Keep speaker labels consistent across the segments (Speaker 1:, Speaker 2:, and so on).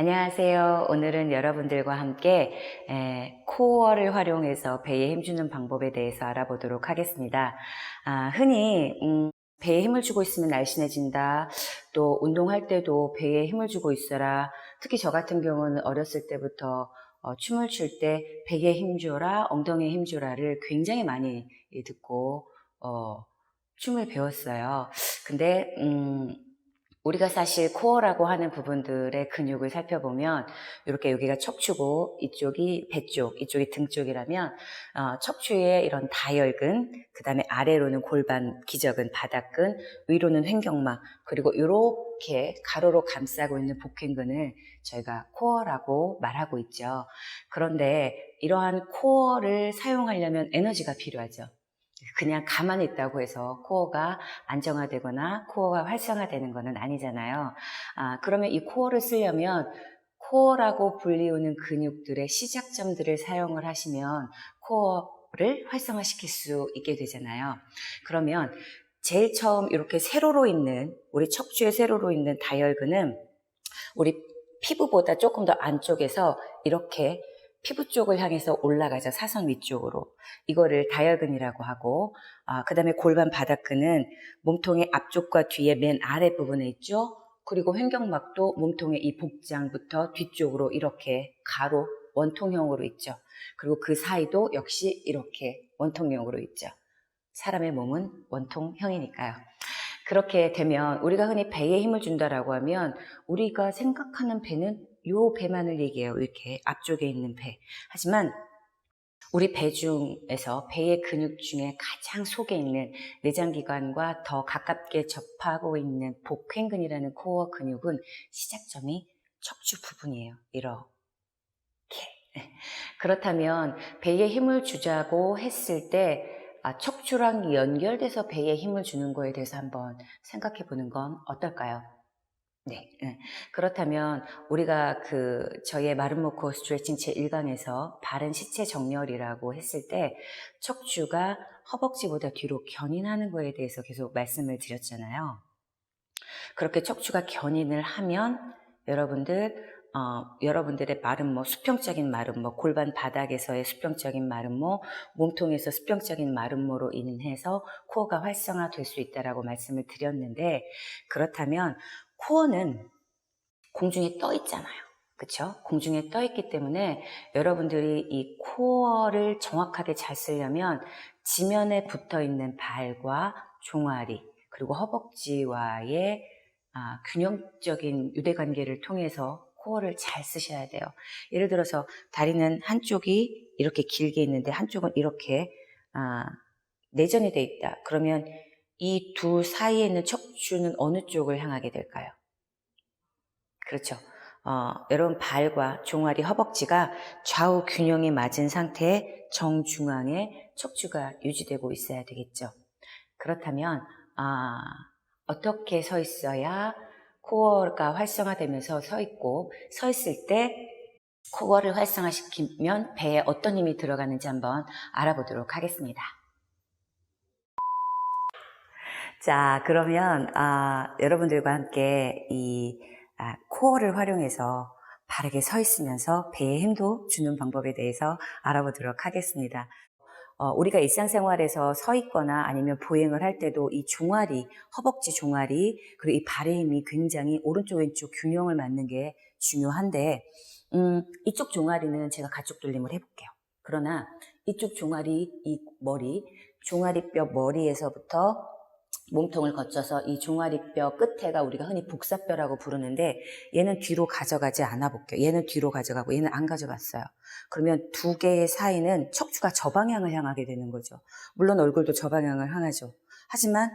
Speaker 1: 안녕하세요. 오늘은 여러분들과 함께 에, 코어를 활용해서 배에 힘주는 방법에 대해서 알아보도록 하겠습니다. 아, 흔히 음, 배에 힘을 주고 있으면 날씬해진다. 또 운동할 때도 배에 힘을 주고 있어라. 특히 저 같은 경우는 어렸을 때부터 어, 춤을 출 때 배에 힘줘라, 엉덩이에 힘줘라를 굉장히 많이 듣고 어, 춤을 배웠어요. 근데 음, 우리가 사실 코어라고 하는 부분들의 근육을 살펴보면 이렇게 여기가 척추고 이쪽이 배 쪽, 이쪽이 등 쪽이라면 어, 척추의 이런 다혈근, 그 다음에 아래로는 골반, 기저근, 바닥근, 위로는 횡격막, 그리고 이렇게 가로로 감싸고 있는 복행근을 저희가 코어라고 말하고 있죠. 그런데 이러한 코어를 사용하려면 에너지가 필요하죠. 그냥 가만히 있다고 해서 코어가 안정화되거나 코어가 활성화되는 것은 아니잖아요. 아, 그러면 이 코어를 쓰려면 코어라고 불리우는 근육들의 시작점들을 사용을 하시면 코어를 활성화시킬 수 있게 되잖아요. 그러면 제일 처음 이렇게 세로로 있는 우리 척추의 세로로 있는 다혈근은 우리 피부보다 조금 더 안쪽에서 이렇게 피부 쪽을 향해서 올라가죠. 사선 위쪽으로. 이거를 다혈근이라고 하고, 아, 그 다음에 골반 바닥근은 몸통의 앞쪽과 뒤에 맨 아래 부분에 있죠. 그리고 횡격막도 몸통의 이 복장부터 뒤쪽으로 이렇게 가로 원통형으로 있죠. 그리고 그 사이도 역시 이렇게 원통형으로 있죠. 사람의 몸은 원통형이니까요. 그렇게 되면 우리가 흔히 배에 힘을 준다라고 하면 우리가 생각하는 배는 요 배만을 얘기해요. 이렇게 앞쪽에 있는 배. 하지만 우리 배 중에서 배의 근육 중에 가장 속에 있는 내장기관과 더 가깝게 접하고 있는 복횡근이라는 코어 근육은 시작점이 척추 부분이에요. 이렇게. 네. 그렇다면 배에 힘을 주자고 했을 때 아, 척추랑 연결돼서 배에 힘을 주는 거에 대해서 한번 생각해 보는 건 어떨까요? 네. 네. 그렇다면 우리가 그 저희의 마름모코 스트레칭 제1강에서 바른 시체 정렬이라고 했을 때 척추가 허벅지보다 뒤로 견인하는 거에 대해서 계속 말씀을 드렸잖아요. 그렇게 척추가 견인을 하면 여러분들 어, 여러분들의 마름모, 수평적인 마름모, 골반 바닥에서의 수평적인 마름모, 몸통에서 수평적인 마름모로 인해서 코어가 활성화될 수 있다라고 말씀을 드렸는데 그렇다면 코어는 공중에 떠 있잖아요. 그쵸? 공중에 떠 있기 때문에 여러분들이 이 코어를 정확하게 잘 쓰려면 지면에 붙어 있는 발과 종아리, 그리고 허벅지와의 아, 균형적인 유대 관계를 통해서 코어를 잘 쓰셔야 돼요. 예를 들어서 다리는 한쪽이 이렇게 길게 있는데 한쪽은 이렇게 아, 내전이 돼 있다. 그러면 이 두 사이에 있는 척추는 어느 쪽을 향하게 될까요? 그렇죠. 어, 여러분 발과 종아리, 허벅지가 좌우 균형이 맞은 상태에 정중앙에 척추가 유지되고 있어야 되겠죠. 그렇다면 아, 어떻게 서 있어야 코어가 활성화되면서 서 있고 서 있을 때 코어를 활성화시키면 배에 어떤 힘이 들어가는지 한번 알아보도록 하겠습니다. 자, 그러면 아, 여러분들과 함께 이 아, 코어를 활용해서 바르게 서 있으면서 배에 힘도 주는 방법에 대해서 알아보도록 하겠습니다. 어, 우리가 일상생활에서 서 있거나 아니면 보행을 할 때도 이 종아리, 허벅지 종아리, 그리고 이 발의 힘이 굉장히 오른쪽 왼쪽 균형을 맞는 게 중요한데, 음, 이쪽 종아리는 제가 가쪽 돌림을 해볼게요. 그러나 이쪽 종아리, 이 머리, 종아리뼈 머리에서부터 몸통을 거쳐서 이 종아리뼈 끝에가 우리가 흔히 복사뼈라고 부르는데 얘는 뒤로 가져가지 않아 볼게요. 얘는 뒤로 가져가고 얘는 안 가져갔어요. 그러면 두 개의 사이는 척추가 저 방향을 향하게 되는 거죠. 물론 얼굴도 저 방향을 향하죠. 하지만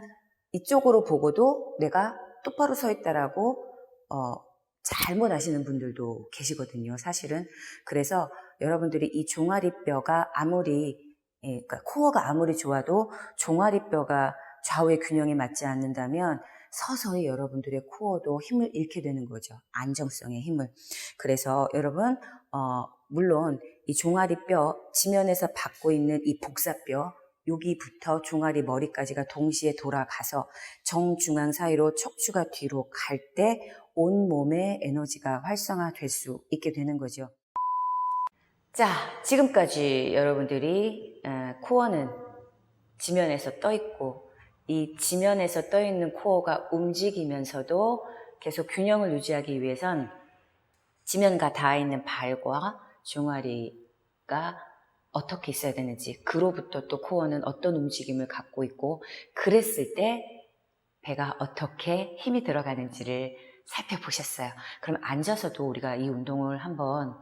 Speaker 1: 이쪽으로 보고도 내가 똑바로 서 있다라고 어, 잘못 아시는 분들도 계시거든요. 사실은 그래서 여러분들이 이 종아리뼈가 아무리 예, 그러니까 코어가 아무리 좋아도 종아리뼈가 좌우의 균형에 맞지 않는다면 서서히 여러분들의 코어도 힘을 잃게 되는 거죠. 안정성의 힘을. 그래서 여러분, 어, 물론 이 종아리뼈 지면에서 받고 있는 이 복사뼈 여기부터 종아리 머리까지가 동시에 돌아가서 정중앙 사이로 척추가 뒤로 갈 때 온 몸의 에너지가 활성화될 수 있게 되는 거죠. 자, 지금까지 여러분들이 어, 코어는 지면에서 떠 있고 이 지면에서 떠 있는 코어가 움직이면서도 계속 균형을 유지하기 위해선 지면과 닿아 있는 발과 종아리가 어떻게 있어야 되는지 그로부터 또 코어는 어떤 움직임을 갖고 있고 그랬을 때 배가 어떻게 힘이 들어가는지를 살펴보셨어요. 그럼 앉아서도 우리가 이 운동을 한번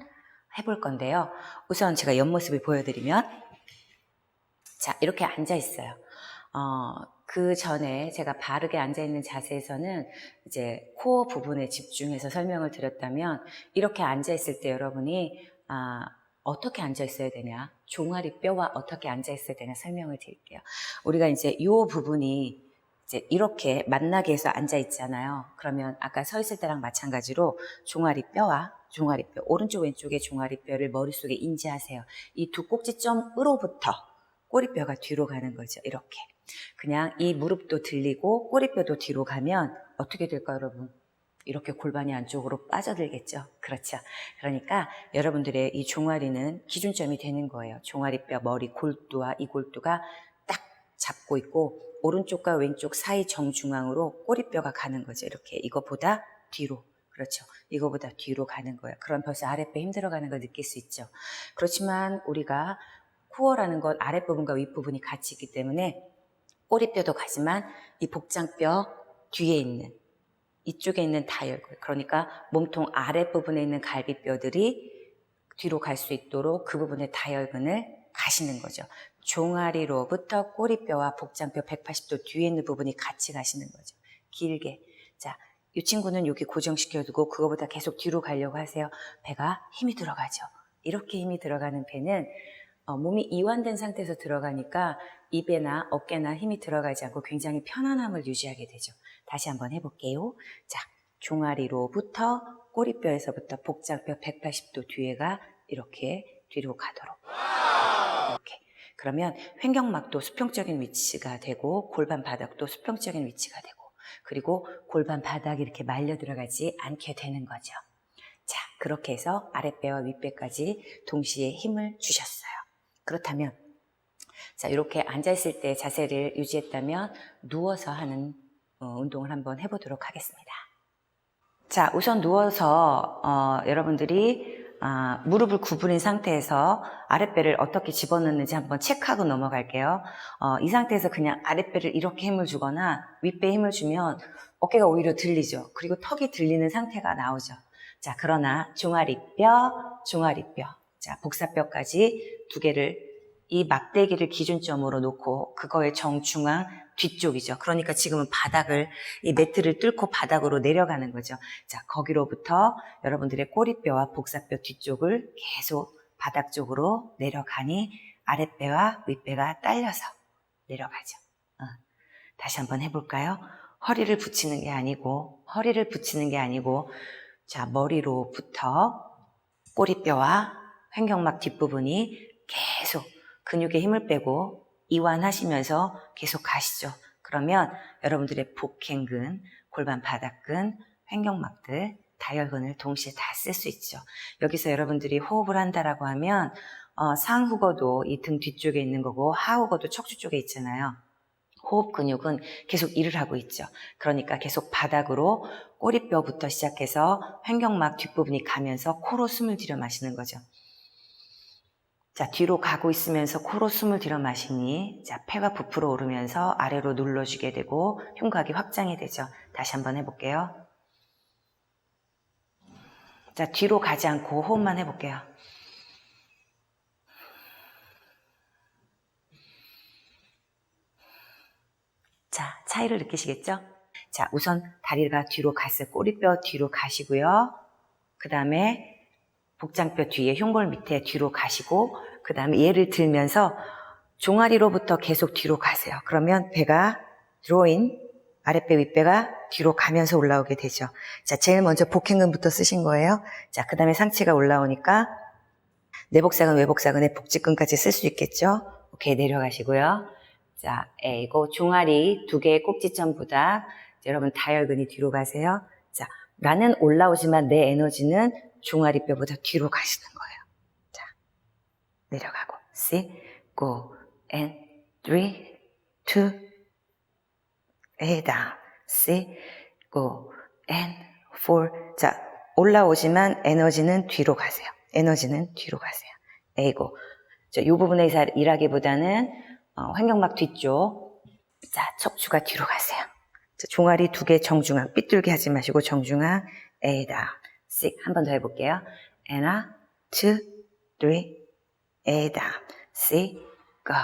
Speaker 1: 해볼 건데요. 우선 제가 옆모습을 보여드리면 자 이렇게 앉아 있어요. 어, 그 전에 제가 바르게 앉아 있는 자세에서는 이제 코어 부분에 집중해서 설명을 드렸다면 이렇게 앉아 있을 때 여러분이 아, 어떻게 앉아 있어야 되냐, 종아리 뼈와 어떻게 앉아 있어야 되냐 설명을 드릴게요. 우리가 이제 이 부분이 이제 이렇게 만나게 해서 앉아 있잖아요. 그러면 아까 서 있을 때랑 마찬가지로 종아리 뼈와 종아리 뼈, 오른쪽 왼쪽의 종아리 뼈를 머릿속에 인지하세요. 이 두 꼭지점으로부터 꼬리뼈가 뒤로 가는 거죠. 이렇게. 그냥 이 무릎도 들리고 꼬리뼈도 뒤로 가면 어떻게 될까요, 여러분? 이렇게 골반이 안쪽으로 빠져들겠죠. 그렇죠. 그러니까 여러분들의 이 종아리는 기준점이 되는 거예요. 종아리뼈, 머리, 골두와 이 골두가 딱 잡고 있고 오른쪽과 왼쪽 사이 정중앙으로 꼬리뼈가 가는 거죠. 이렇게 이거보다 뒤로. 그렇죠. 이거보다 뒤로 가는 거예요. 그럼 벌써 아랫배 힘들어가는 걸 느낄 수 있죠. 그렇지만 우리가 코어라는 건 아랫부분과 윗부분이 같이 있기 때문에 꼬리뼈도 가지만 이 복장뼈 뒤에 있는 이쪽에 있는 다혈골 그러니까 몸통 아랫부분에 있는 갈비뼈들이 뒤로 갈 수 있도록 그 부분의 다혈근을 가시는 거죠. 종아리로부터 꼬리뼈와 복장뼈 180도 뒤에 있는 부분이 같이 가시는 거죠. 길게. 자, 이 친구는 여기 고정시켜두고 그거보다 계속 뒤로 가려고 하세요. 배가 힘이 들어가죠. 이렇게 힘이 들어가는 배는 어, 몸이 이완된 상태에서 들어가니까 입에나 어깨나 힘이 들어가지 않고 굉장히 편안함을 유지하게 되죠. 다시 한번 해볼게요. 자, 종아리로부터 꼬리뼈에서부터 복장뼈 180도 뒤에가 이렇게 뒤로 가도록. 이렇게. 그러면 횡격막도 수평적인 위치가 되고 골반 바닥도 수평적인 위치가 되고 그리고 골반 바닥이 이렇게 말려 들어가지 않게 되는 거죠. 자, 그렇게 해서 아랫배와 윗배까지 동시에 힘을 주셨어요. 그렇다면 자, 이렇게 앉아있을 때 자세를 유지했다면 누워서 하는 어, 운동을 한번 해보도록 하겠습니다. 자, 우선 누워서 어, 여러분들이 아, 무릎을 구부린 상태에서 아랫배를 어떻게 집어넣는지 한번 체크하고 넘어갈게요. 어, 이 상태에서 그냥 아랫배를 이렇게 힘을 주거나 윗배에 힘을 주면 어깨가 오히려 들리죠. 그리고 턱이 들리는 상태가 나오죠. 자, 그러나 종아리뼈, 종아리뼈, 자, 복사뼈까지 두 개를 이 막대기를 기준점으로 놓고 그거의 정중앙 뒤쪽이죠. 그러니까 지금은 바닥을 이 매트를 뚫고 바닥으로 내려가는 거죠. 자, 거기로부터 여러분들의 꼬리뼈와 복사뼈 뒤쪽을 계속 바닥 쪽으로 내려가니 아랫배와 윗배가 딸려서 내려가죠. 어. 다시 한번 해볼까요? 허리를 붙이는 게 아니고 허리를 붙이는 게 아니고 자 머리로부터 꼬리뼈와 횡격막 뒷부분이 계속 근육에 힘을 빼고 이완하시면서 계속 가시죠. 그러면 여러분들의 복행근, 골반 바닥근, 횡격막들, 다혈근을 동시에 다 쓸 수 있죠. 여기서 여러분들이 호흡을 한다라고 하면 어, 상후거도 이 등 뒤쪽에 있는 거고 하후거도 척추 쪽에 있잖아요. 호흡 근육은 계속 일을 하고 있죠. 그러니까 계속 바닥으로 꼬리뼈부터 시작해서 횡격막 뒷부분이 가면서 코로 숨을 들여 마시는 거죠. 자, 뒤로 가고 있으면서 코로 숨을 들여 마시니, 자, 폐가 부풀어 오르면서 아래로 눌러주게 되고, 흉곽이 확장이 되죠. 다시 한번 해볼게요. 자, 뒤로 가지 않고 호흡만 해볼게요. 자, 차이를 느끼시겠죠? 자, 우선 다리가 뒤로 갔어요. 꼬리뼈 뒤로 가시고요. 그 다음에 복장뼈 뒤에 흉골 밑에 뒤로 가시고 그 다음에 얘를 들면서 종아리로부터 계속 뒤로 가세요. 그러면 배가 드로인 아랫배 윗배가 뒤로 가면서 올라오게 되죠. 자, 제일 먼저 복행근부터 쓰신 거예요. 자, 그 다음에 상체가 올라오니까 내복사근, 외복사근에 복직근까지 쓸 수 있겠죠. 오케이, 내려가시고요. 자, 에이고 종아리 두 개의 꼭지점보다 여러분 다혈근이 뒤로 가세요. 자, 나는 올라오지만 내 에너지는 종아리뼈보다 뒤로 가시는 거예요. 자, 내려가고. See, go, and three, two, A down. See, go, and four. 자, 올라오지만 에너지는 뒤로 가세요. 에너지는 뒤로 가세요. A go. 자, 이 부분에서 일하기보다는 어, 환경막 뒤쪽. 자, 척추가 뒤로 가세요. 자, 종아리 두 개 정중앙. 삐뚤게 하지 마시고 정중앙. Down. Six. 한 번 더 해볼게요. 하나, two, three, down. six, go.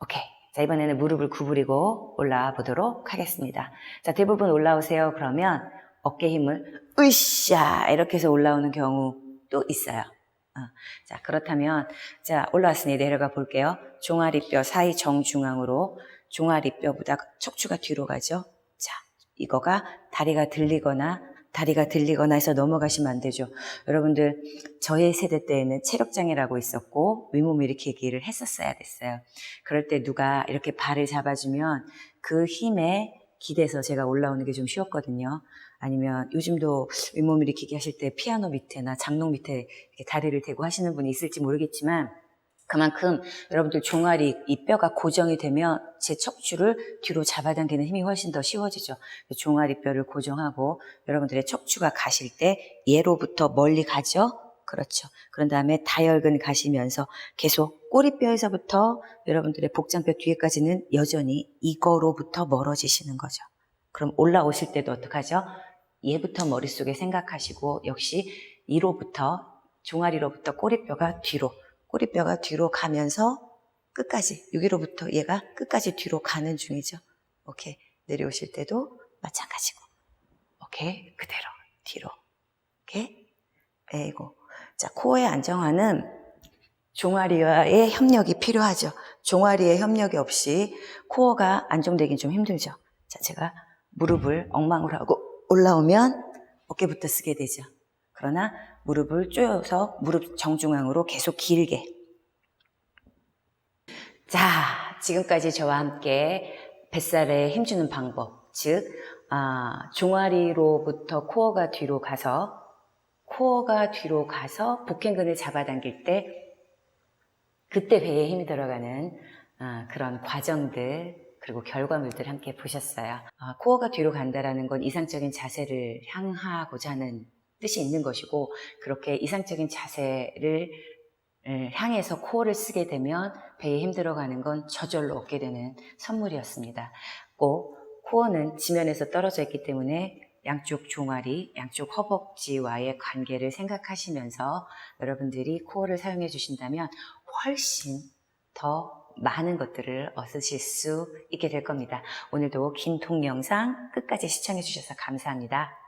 Speaker 1: 오케이. 자, 이번에는 무릎을 구부리고 올라와 보도록 하겠습니다. 자, 대부분 올라오세요. 그러면 어깨 힘을 으쌰 이렇게 해서 올라오는 경우도 있어요. 어, 자, 그렇다면 자, 올라왔으니 내려가 볼게요. 종아리뼈 사이 정중앙으로 종아리뼈보다 척추가 뒤로 가죠. 자, 이거가 다리가 들리거나 다리가 들리거나 해서 넘어가시면 안 되죠. 여러분들 저희 세대 때에는 체력장애라고 있었고 윗몸 일으키기를 했었어야 됐어요. 그럴 때 누가 이렇게 발을 잡아주면 그 힘에 기대서 제가 올라오는 게 좀 쉬웠거든요. 아니면 요즘도 윗몸 일으키기 하실 때 피아노 밑에나 장롱 밑에 다리를 대고 하시는 분이 있을지 모르겠지만 그만큼 여러분들 종아리 이 뼈가 고정이 되면 제 척추를 뒤로 잡아당기는 힘이 훨씬 더 쉬워지죠. 종아리 뼈를 고정하고 여러분들의 척추가 가실 때 얘로부터 멀리 가죠. 그렇죠. 그런 다음에 다혈근 가시면서 계속 꼬리뼈에서부터 여러분들의 복장뼈 뒤에까지는 여전히 이거로부터 멀어지시는 거죠. 그럼 올라오실 때도 어떡하죠? 얘부터 머릿속에 생각하시고 역시 이로부터 종아리로부터 꼬리뼈가 뒤로 꼬리뼈가 뒤로 가면서 끝까지 여기로부터 얘가 끝까지 뒤로 가는 중이죠. 오케이 내려오실 때도 마찬가지고 오케이 그대로 뒤로 오케이 에이고 자 코어의 안정화는 종아리와의 협력이 필요하죠. 종아리의 협력이 없이 코어가 안정되긴 좀 힘들죠. 자 제가 무릎을 엉망으로 하고 올라오면 어깨부터 쓰게 되죠. 그러나 무릎을 조여서 무릎 정중앙으로 계속 길게. 자, 지금까지 저와 함께 뱃살에 힘주는 방법, 즉, 아, 종아리로부터 코어가 뒤로 가서, 코어가 뒤로 가서 복행근을 잡아당길 때, 그때 배에 힘이 들어가는 아, 그런 과정들, 그리고 결과물들 함께 보셨어요. 아, 코어가 뒤로 간다라는 건 이상적인 자세를 향하고자 하는 뜻이 있는 것이고 그렇게 이상적인 자세를 을 향해서 코어를 쓰게 되면 배에 힘들어가는 건 저절로 얻게 되는 선물이었습니다. 꼭 코어는 지면에서 떨어져 있기 때문에 양쪽 종아리, 양쪽 허벅지와의 관계를 생각하시면서 여러분들이 코어를 사용해 주신다면 훨씬 더 많은 것들을 얻으실 수 있게 될 겁니다. 오늘도 긴통 영상 끝까지 시청해 주셔서 감사합니다.